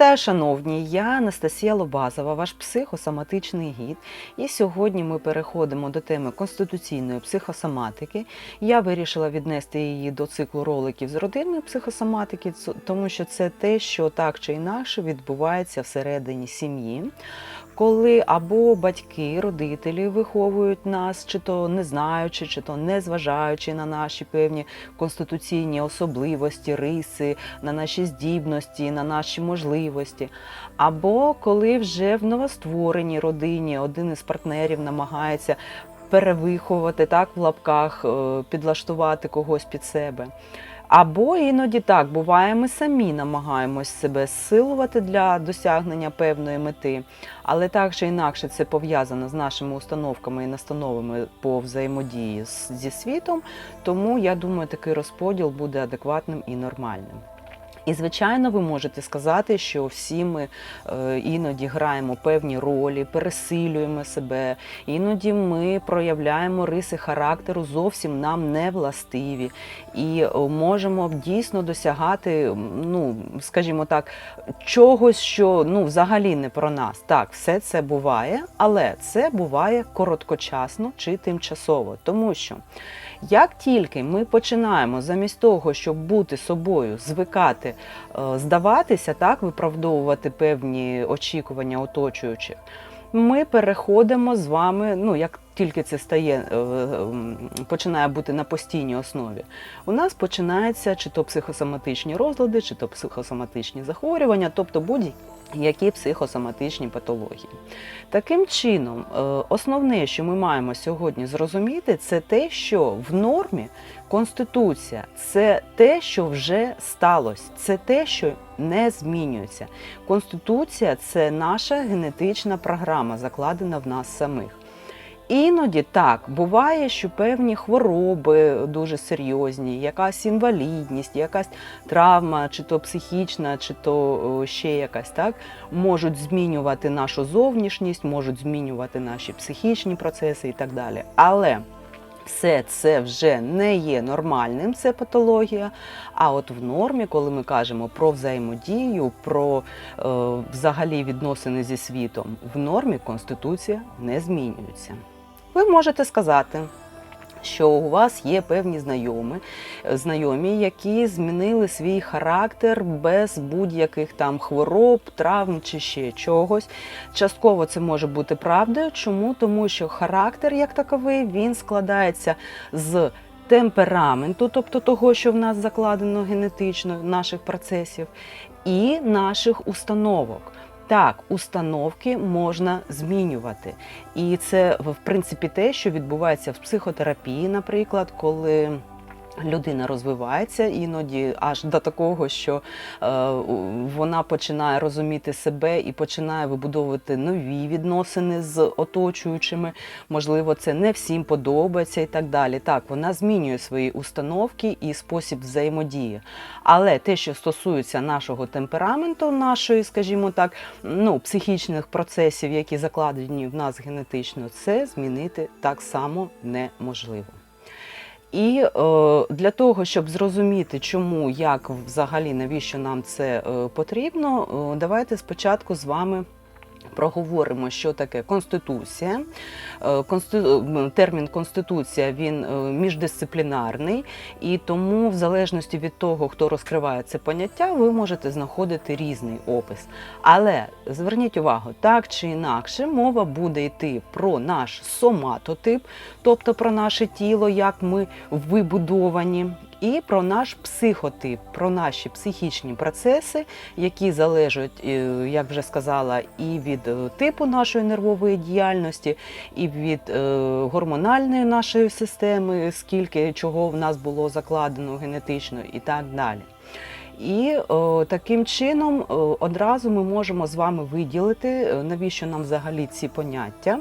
Вітаю, шановні! Я Анастасія Лобазова, ваш психосоматичний гід. І сьогодні ми переходимо до теми конституційної психосоматики. Я вирішила віднести її до циклу роликів з родинної психосоматики, тому що це те, що так чи інакше відбувається всередині сім'ї. Коли або батьки, родителі виховують нас, чи то не знаючи, чи то не зважаючи на наші певні конституційні особливості, риси, на наші здібності, на наші можливості. Або коли вже в новоствореній родині один із партнерів намагається перевиховувати так в лапках, е, підлаштувати когось під себе. Або іноді так буває, ми самі намагаємось себе зсилувати для досягнення певної мети, але так чи інакше це пов'язано з нашими установками і настановами по взаємодії зі світом. Тому я думаю, такий розподіл буде адекватним і нормальним. І, звичайно, ви можете сказати, що всі ми е, іноді граємо певні ролі, пересилюємо себе, іноді ми проявляємо риси характеру зовсім нам не властиві, і е, можемо дійсно досягати, ну скажімо так, чогось, що ну взагалі не про нас. Так, все це буває, але це буває короткочасно чи тимчасово, тому що. Як тільки ми починаємо замість того, щоб бути собою, звикати, е, здаватися, так, виправдовувати певні очікування оточуючих, ми переходимо з вами, ну як тільки це стає, е, починає бути на постійній основі, у нас починаються чи то психосоматичні розлади, чи то психосоматичні захворювання, тобто будь-які психосоматичні патології. Таким чином, е, основне, що ми маємо сьогодні зрозуміти, це те, що в нормі Конституція це те, що вже сталося, це те, що не змінюється. Конституція це наша генетична програма, закладена в нас самих. Іноді так буває, що певні хвороби дуже серйозні, якась інвалідність, якась травма, чи то психічна, чи то ще якась так, можуть змінювати нашу зовнішність, можуть змінювати наші психічні процеси і так далі. Але все це вже не є нормальним, це патологія. А от в нормі, коли ми кажемо про взаємодію, про е, взагалі відносини зі світом, в нормі Конституція не змінюється. Ви можете сказати, що у вас є певні знайомі, знайомі, які змінили свій характер без будь-яких там хвороб, травм чи ще чогось. Частково це може бути правдою. Чому? Тому що характер як таковий він складається з темпераменту, тобто того, що в нас закладено генетично, наших процесів, і наших установок. Так, установки можна змінювати. І це в принципі те, що відбувається в психотерапії, наприклад, коли. Людина розвивається іноді аж до такого, що е, вона починає розуміти себе і починає вибудовувати нові відносини з оточуючими. Можливо, це не всім подобається і так далі. Так, вона змінює свої установки і спосіб взаємодії. Але те, що стосується нашого темпераменту, нашої, скажімо так, ну, психічних процесів, які закладені в нас генетично, це змінити так само неможливо. І е, для того, щоб зрозуміти, чому, як взагалі, навіщо нам це е, потрібно, е, давайте спочатку з вами. Проговоримо, що таке конституція. Е, Термін конституція він е, міждисциплінарний, і тому, в залежності від того, хто розкриває це поняття, ви можете знаходити різний опис. Але зверніть увагу, так чи інакше, мова буде йти про наш соматотип, тобто про наше тіло, як ми вибудовані. І про наш психотип, про наші психічні процеси, які залежать, е, як вже сказала, і від е, типу нашої нервової діяльності, і від е, гормональної нашої системи, скільки чого в нас було закладено генетично, і так далі. І о, таким чином о, одразу ми можемо з вами виділити, навіщо нам взагалі ці поняття.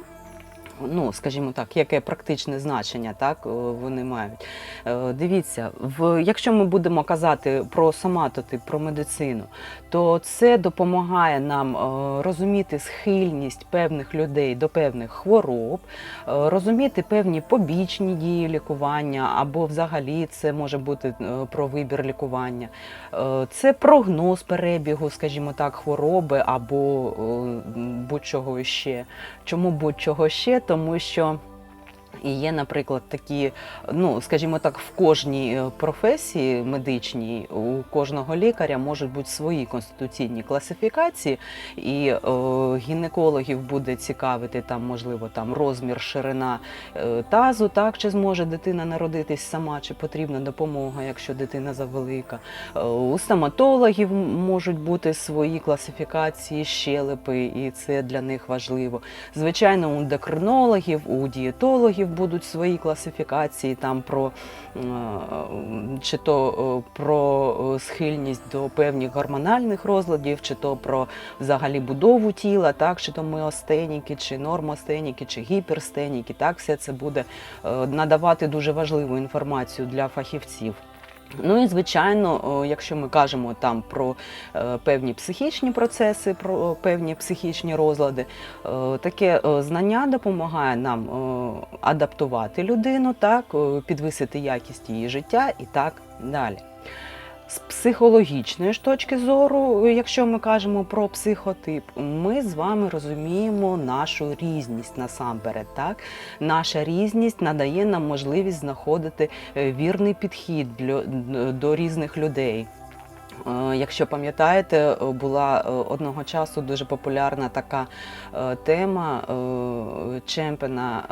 Ну, скажімо так, яке практичне значення так е, вони мають. Е, Дивіться, в якщо ми будемо казати про соматотип, про медицину, то це допомагає нам е, розуміти схильність певних людей до певних хвороб, розуміти певні побічні дії лікування, або взагалі це може бути про вибір лікування. Це прогноз перебігу, скажімо так, хвороби або будь-чого ще. Чому будь-чого ще? Тому що. І є, наприклад, такі, ну скажімо так, в кожній е, професії медичній у кожного лікаря можуть бути свої конституційні класифікації, і е, гінекологів буде цікавити там, можливо, там розмір, ширина е, тазу, так чи зможе дитина народитись сама, чи потрібна допомога, якщо дитина завелика. У стоматологів можуть бути свої класифікації, щелепи, і це для них важливо. Звичайно, у ендокринологів, у дієтологів будуть свої класифікації там про е, чи то е, про е, схильність до певних гормональних розладів, чи то про взагалі будову тіла, так, чи то миостеніки, чи нормостеніки, чи гіперстеніки. Так, все це буде надавати дуже важливу інформацію для фахівців. Ну і звичайно, якщо ми кажемо там про е, певні психічні процеси, про певні психічні розлади, таке знання допомагає нам адаптувати людину, так, підвисити якість її життя і так далі. З психологічної ж точки зору, якщо ми кажемо про психотип, ми з вами розуміємо нашу різність насамперед. Так? Наша різність надає нам можливість знаходити е, вірний підхід до різних людей. Е, Якщо пам'ятаєте, е, була е, одного часу дуже популярна така е, тема е, Чемпена.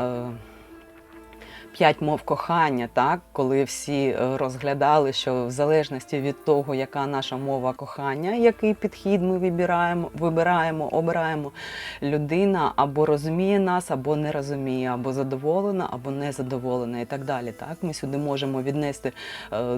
П'ять мов кохання, так коли всі е, розглядали, що в залежності від того, яка наша мова кохання, який підхід ми вибираємо, вибираємо, обираємо, людина або розуміє нас, або не розуміє, або задоволена, або не задоволена, і так далі. Так, ми сюди можемо віднести е,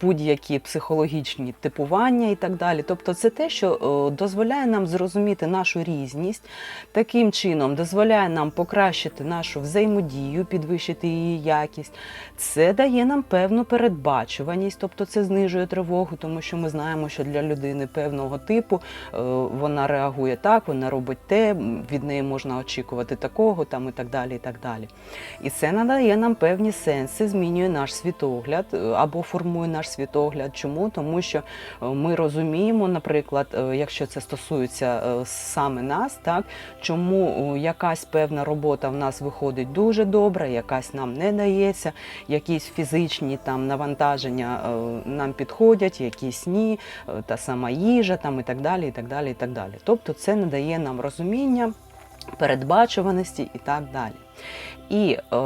будь-які психологічні типування і так далі. Тобто, це те, що е, дозволяє нам зрозуміти нашу різність, таким чином дозволяє нам покращити нашу взаємодію, підвищити її якість. Це дає нам певну передбачуваність, тобто це знижує тривогу, тому що ми знаємо, що для людини певного типу е, вона реагує так, вона робить те, від неї можна очікувати такого, там і так далі. І так далі. І це надає нам певні сенси, змінює наш світогляд е, або формує наш світогляд. Чому? Тому що е, ми розуміємо, наприклад, якщо це стосується саме нас, так чому якась певна робота в нас виходить дуже добре, якась нам не дається, якісь фізичні там навантаження е, нам підходять, якісь ні, е, та сама їжа там і так далі, і так далі, і так далі. Тобто це надає нам розуміння, передбачуваності і так далі. І е, е,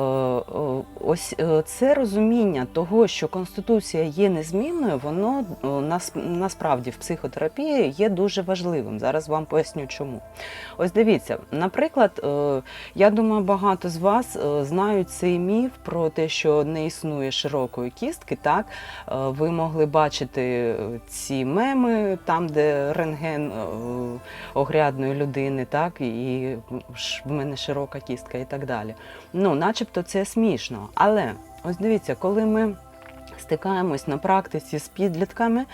ось е, це розуміння того, що Конституція є незмінною, воно е, нас, насправді в психотерапії є дуже важливим. Зараз вам поясню чому. Ось дивіться, наприклад, е, я думаю, багато з вас знають цей міф про те, що не існує широкої кістки. Так, Е, ви могли бачити ці меми, там, де рентген е, огрядної людини, так, і в мене широка кістка і так далі. Ну, начебто це смішно. Але ось дивіться, коли ми. Стикаємось на практиці з підлітками,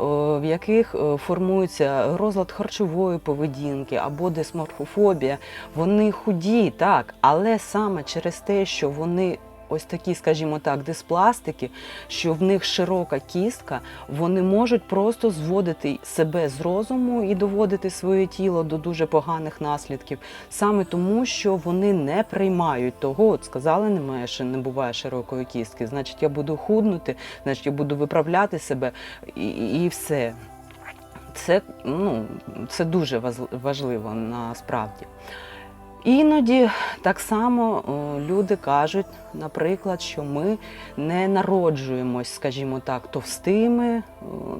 в яких е, формується розлад харчової поведінки або дисморфофобія. Вони худі, так, але саме через те, що вони ось такі, скажімо так, диспластики, що в них широка кістка, вони можуть просто зводити себе з розуму і доводити своє тіло до дуже поганих наслідків, саме тому, що вони не приймають того, от сказали, немає не буває широкої кістки, значить я буду худнути, значить я буду виправляти себе і, і все. Це, ну, це дуже важливо насправді. Іноді так само люди кажуть, наприклад, що ми не народжуємось, скажімо так, товстими,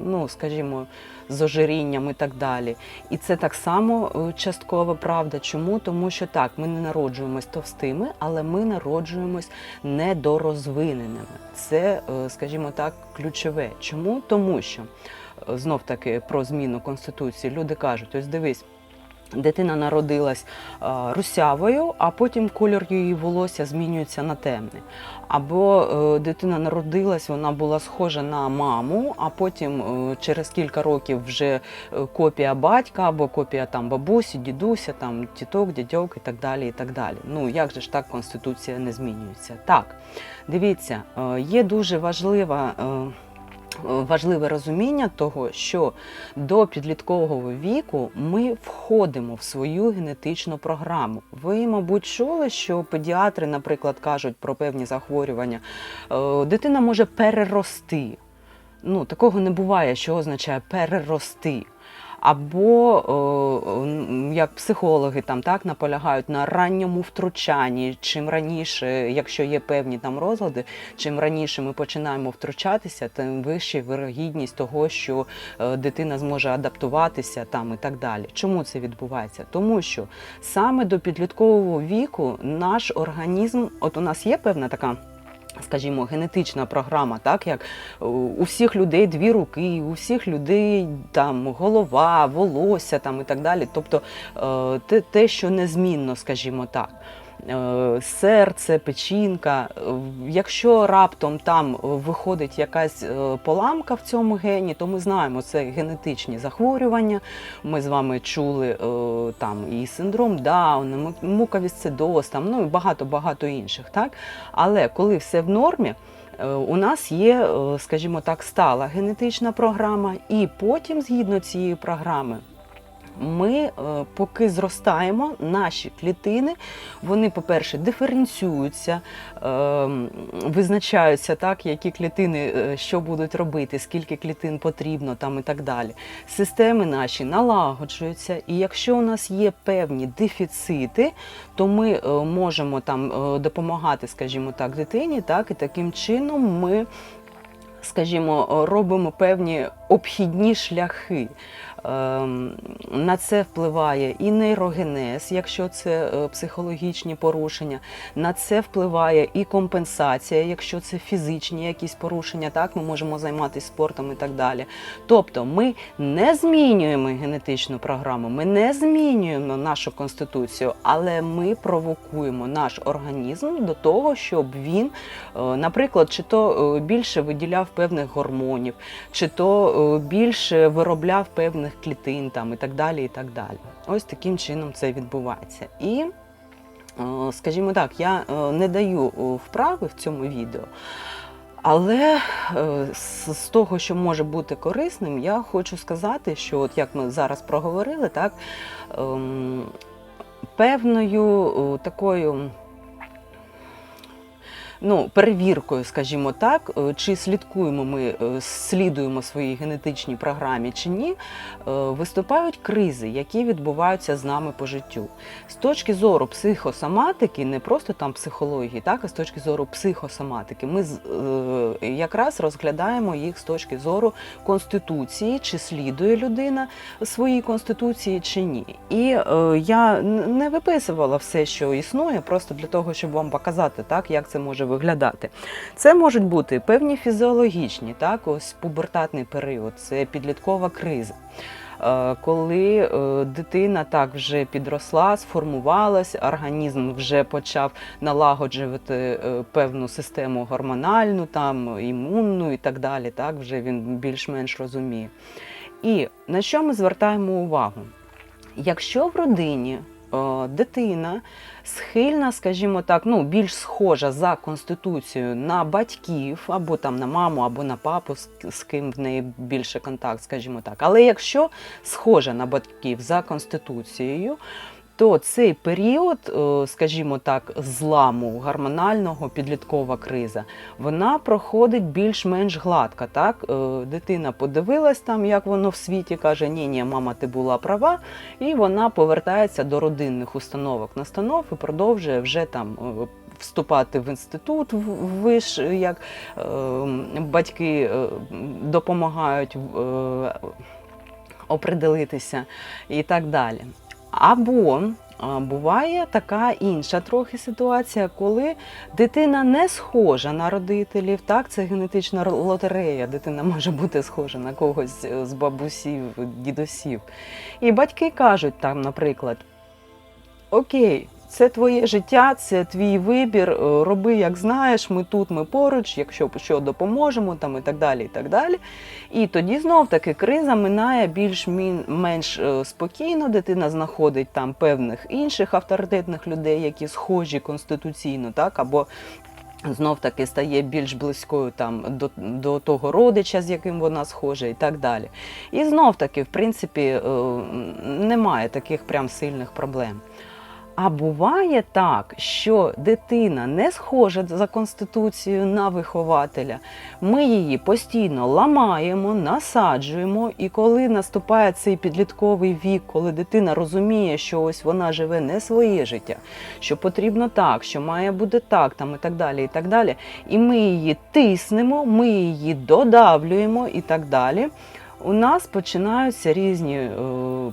ну, скажімо, з ожирінням і так далі. І це так само е, часткова правда. Чому? Тому що так, ми не народжуємось товстими, але ми народжуємось недорозвиненими. Це, е, скажімо так, ключове. Чому? Тому що знов таки про зміну конституції люди кажуть: ось дивись. Дитина народилась е, русявою, а потім кольор її волосся змінюється на темне. Або е, дитина народилась, вона була схожа на маму, а потім е, через кілька років вже копія батька або копія там бабусі, дідуся, там тіток, дядьок і так далі. і так далі. Ну як же ж так конституція не змінюється? Так, дивіться, є дуже важлива. Важливе розуміння того, що до підліткового віку ми входимо в свою генетичну програму. Ви, мабуть, чули, що педіатри, наприклад, кажуть про певні захворювання. е, Дитина може перерости. Ну, такого не буває, що означає перерости. Або е, як психологи там так наполягають на ранньому втручанні. Чим раніше, якщо є певні там розлади, чим раніше ми починаємо втручатися, тим вища вирогідність того, що е, дитина зможе адаптуватися там і так далі. Чому це відбувається? Тому що саме до підліткового віку наш організм, от у нас є певна така. Скажімо, генетична програма, так як е, у всіх людей дві руки, у всіх людей там голова, волосся там і так далі. Тобто е, те, те що незмінно, скажімо так. Е, Серце, печінка. Е, Якщо раптом там виходить якась е, поламка в цьому гені, то ми знаємо, це генетичні захворювання. Ми з вами чули там і синдром Дауна, му- муковісцидоз, там ну і багато багато інших. Так? Але коли все в нормі. У нас є, скажімо так, стала генетична програма, і потім, згідно цієї програми, ми, е, поки зростаємо, наші клітини, вони, по-перше, диференціюються, е, визначаються, так, які клітини е, що будуть робити, скільки клітин потрібно там і так далі. Системи наші налагоджуються, і якщо у нас є певні дефіцити, то ми можемо там допомагати, скажімо так, дитині, так, і таким чином ми. Скажімо, робимо певні обхідні шляхи. Ем, На це впливає і нейрогенез, якщо це е, психологічні порушення. На це впливає і компенсація, якщо це фізичні якісь порушення. Так, ми можемо займатися спортом і так далі. Тобто, ми не змінюємо генетичну програму, ми не змінюємо нашу конституцію, але ми провокуємо наш організм до того, щоб він, е, наприклад, чи то е, більше виділяв певних гормонів, чи то більше виробляв певних клітин там і так далі. і так далі. Ось таким чином це відбувається. І, е, скажімо так, я е, не даю е, вправи в цьому відео. Але з того, що може бути корисним, я хочу сказати, що от як ми зараз проговорили, так ем, певною такою ну, перевіркою, скажімо так, е, чи слідкуємо ми, е, слідуємо своїй генетичній програмі чи ні, е, виступають кризи, які відбуваються з нами по життю. З точки зору психосоматики, не просто там психології, так, а з точки зору психосоматики, ми якраз розглядаємо їх з точки зору конституції, чи слідує людина своїй конституції чи ні. І я не виписувала все, що існує, просто для того, щоб вам показати, так, як це може виглядати. Це можуть бути певні фізіологічні, так, ось пубертатний період, це підліткова криза. Е, Коли е, дитина так вже підросла, сформувалась, організм вже почав налагоджувати е, певну систему гормональну, там імунну і так далі, так вже він більш-менш розуміє. І на що ми звертаємо увагу? Якщо в родині дитина схильна, скажімо так, ну більш схожа за конституцією на батьків, або там на маму, або на папу, з, з ким в неї більше контакт, скажімо так. Але якщо схожа на батьків за конституцією, то цей період, е, скажімо так, зламу гормонального підліткова криза, вона проходить більш-менш гладко. Так? Е, Дитина подивилась там, як воно в світі, каже, ні, ні, мама, ти була права, і вона повертається до родинних установок, настанов і продовжує вже там. е, Вступати в інститут виш, як е, батьки допомагають е, определитися і так далі. Або буває така інша трохи ситуація, коли дитина не схожа на родителів. Так, це генетична лотерея. Дитина може бути схожа на когось е, з бабусів, дідусів. І батьки кажуть там, наприклад, окей. Це твоє життя, це твій вибір. е, Роби, як знаєш, ми тут, ми поруч, якщо що допоможемо, там і так далі. І так далі. І тоді знов таки криза минає більш-менш е, спокійно. Дитина знаходить там певних інших авторитетних людей, які схожі конституційно, так або. Знов таки стає більш близькою там до, до того родича, з яким вона схожа, і так далі. І знов таки, в принципі, е, немає таких прям сильних проблем. А буває так, що дитина не схожа за конституцією на вихователя. Ми її постійно ламаємо, насаджуємо, і коли наступає цей підлітковий вік, коли дитина розуміє, що ось вона живе не своє життя, що потрібно так, що має бути так, там і так далі, і так далі. І ми її тиснемо, ми її додавлюємо і так далі. У нас починаються різні е,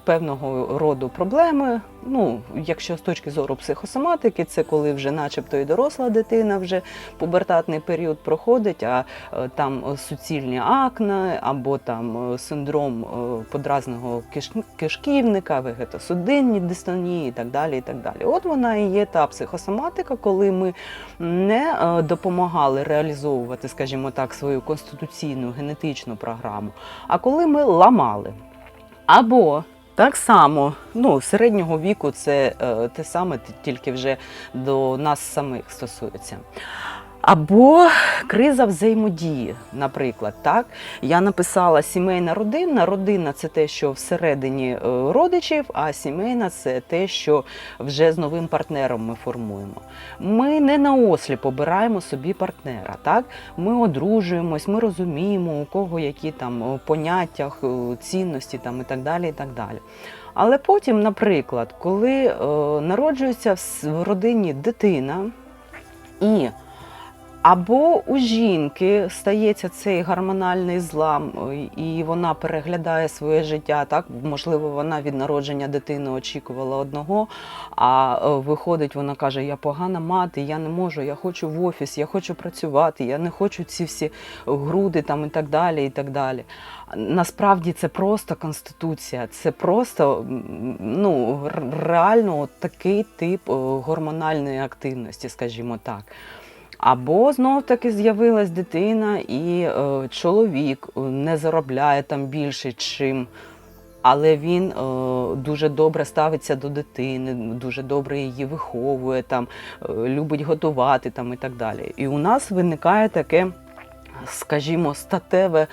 певного роду проблеми. Ну, якщо з точки зору психосоматики, це коли вже, начебто, і доросла дитина вже пубертатний період проходить, а е, там е, суцільні акне або там е, синдром подразного киш- кишківника, вегетосудинні дистонії і так далі. І так далі. От вона і є та психосоматика, коли ми не допомагали реалізовувати, скажімо так, свою конституційну генетичну програму, а коли ми ламали. Або так само, ну, середнього віку це е, те саме, тільки вже до нас самих стосується. Або криза взаємодії, наприклад, так я написала сімейна родина. Родина це те, що всередині е, родичів, а сімейна це те, що вже з новим партнером ми формуємо. Ми не наосліп обираємо собі партнера. Так ми одружуємось, ми розуміємо, у кого які там е, поняття, цінності там і так далі. І так далі. Але потім, наприклад, коли е, народжується в родині дитина і або у жінки стається цей гормональний злам, і вона переглядає своє життя. Так, можливо, вона від народження дитини очікувала одного, а е, виходить, вона каже: Я погана мати, я не можу, я хочу в офіс, я хочу працювати, я не хочу ці всі груди там і так далі. і так далі. Насправді це просто конституція, це просто ну, реально от такий тип е, гормональної активності, скажімо так. Або знов таки з'явилась дитина, і е, чоловік е, не заробляє там більше, чим. Але він е, дуже добре ставиться до дитини, дуже добре її виховує, там, е, любить готувати там, і так далі. І у нас виникає таке, скажімо, статеве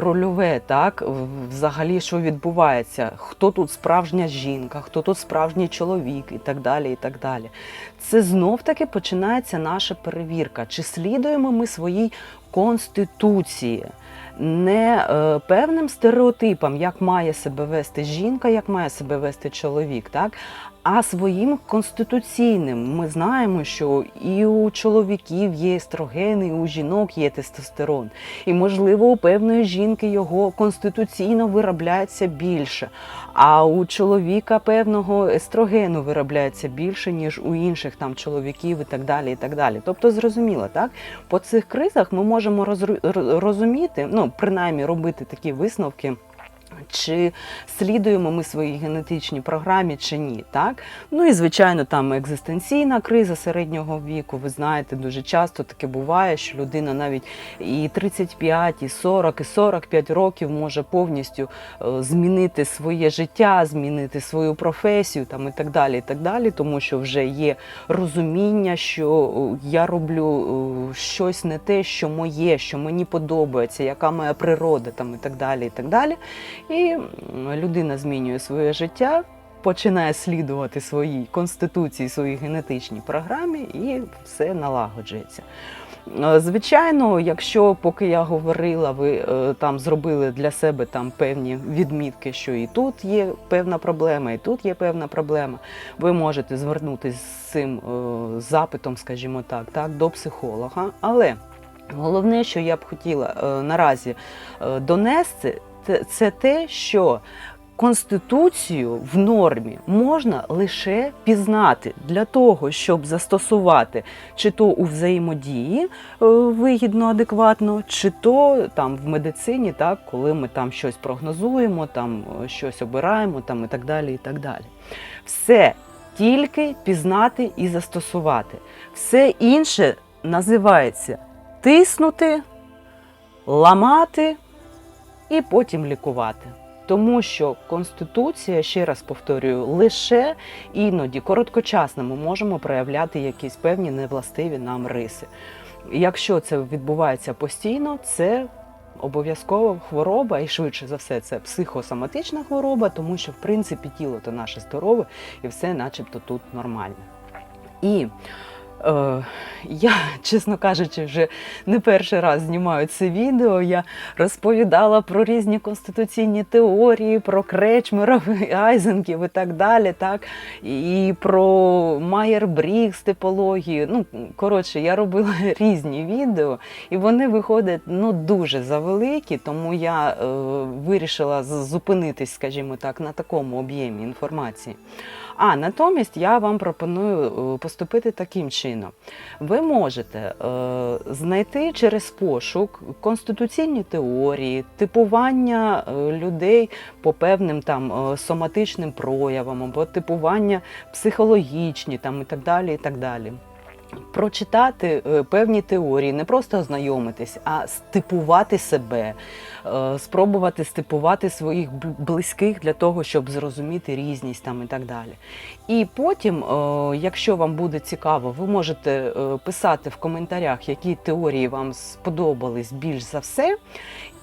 рольове, так, взагалі, що відбувається, хто тут справжня жінка, хто тут справжній чоловік і так далі. і так далі. Це знов таки починається наша перевірка, чи слідуємо ми своїй конституції. Не е, певним стереотипам, як має себе вести жінка, як має себе вести чоловік, так? А своїм конституційним. Ми знаємо, що і у чоловіків є естроген, і у жінок є тестостерон. І, можливо, у певної жінки його конституційно виробляється більше. А у чоловіка певного естрогену виробляється більше, ніж у інших там чоловіків і так далі. і так далі. Тобто, зрозуміло, так? По цих кризах ми можемо розуміти, ну, принаймні робити такі висновки. Чи слідуємо ми своїй генетичній програмі, чи ні, так? Ну і звичайно, там екзистенційна криза середнього віку. Ви знаєте, дуже часто таке буває, що людина навіть і 35, і 40, і 45 років може повністю е, змінити своє життя, змінити свою професію, там і так далі, і так далі, тому що вже є розуміння, що е, я роблю е, щось не те, що моє, що мені подобається, яка моя природа, там і так далі, і так далі. І людина змінює своє життя, починає слідувати своїй конституції, своїй генетичній програмі, і все налагоджується. Е, Звичайно, якщо поки я говорила, ви е, там зробили для себе там певні відмітки, що і тут є певна проблема, і тут є певна проблема, ви можете звернутися з цим е, запитом, скажімо так, так, до психолога. Але головне, що я б хотіла наразі донести, це, те, що Конституцію в нормі можна лише пізнати для того, щоб застосувати чи то у взаємодії е, вигідно, адекватно, чи то там в медицині, так, коли ми там щось прогнозуємо, там е, щось обираємо, там і так далі. і так далі. Все тільки пізнати і застосувати. Все інше називається тиснути, ламати і потім лікувати. Тому що Конституція, ще раз повторюю, лише іноді короткочасно ми можемо проявляти якісь певні невластиві нам риси. Якщо це відбувається постійно, це обов'язково хвороба, і швидше за все, це психосоматична хвороба, тому що в принципі тіло то наше здорове і все, начебто, тут нормально. І я, чесно кажучи, вже не перший раз знімаю це відео. Я розповідала про різні конституційні теорії, про Кречмера, Айзенків і так далі. Так? І про Майер Брікс типологію. Ну, коротше, я робила різні відео, і вони виходять ну, дуже завеликі, тому я е, вирішила зупинитись, скажімо так, на такому об'ємі інформації. А натомість я вам пропоную е, поступити таким чином. Ви можете е, знайти через пошук конституційні теорії, типування е, людей по певним там е, соматичним проявам, або типування психологічні там, і так далі. і так далі. Прочитати е, певні теорії, не просто ознайомитись, а стипувати себе, е, спробувати стипувати своїх близьких для того, щоб зрозуміти різність там і так далі. І потім, е, якщо вам буде цікаво, ви можете писати в коментарях, які теорії вам сподобались більш за все.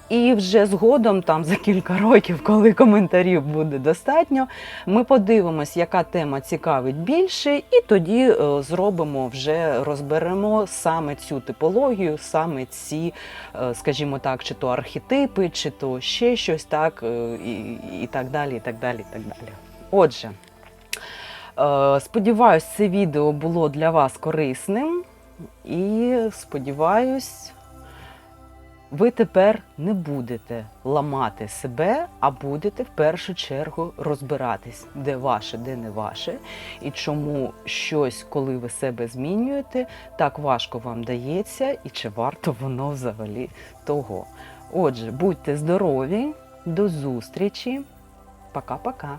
І вже згодом, там за кілька років, коли коментарів буде достатньо, ми подивимось, яка тема цікавить більше, і тоді е, зробимо вже розберемо саме цю типологію, саме ці, е, скажімо так, чи то архетипи, чи то ще щось так, е, і, і так далі. і так далі, і так далі. Отже, сподіваюсь, це відео було для вас корисним, і сподіваюсь. Ви тепер не будете ламати себе, а будете в першу чергу розбиратись, де ваше, де не ваше, і чому щось, коли ви себе змінюєте, так важко вам дається, і чи варто воно взагалі того. Отже, будьте здорові, до зустрічі, пока-пока.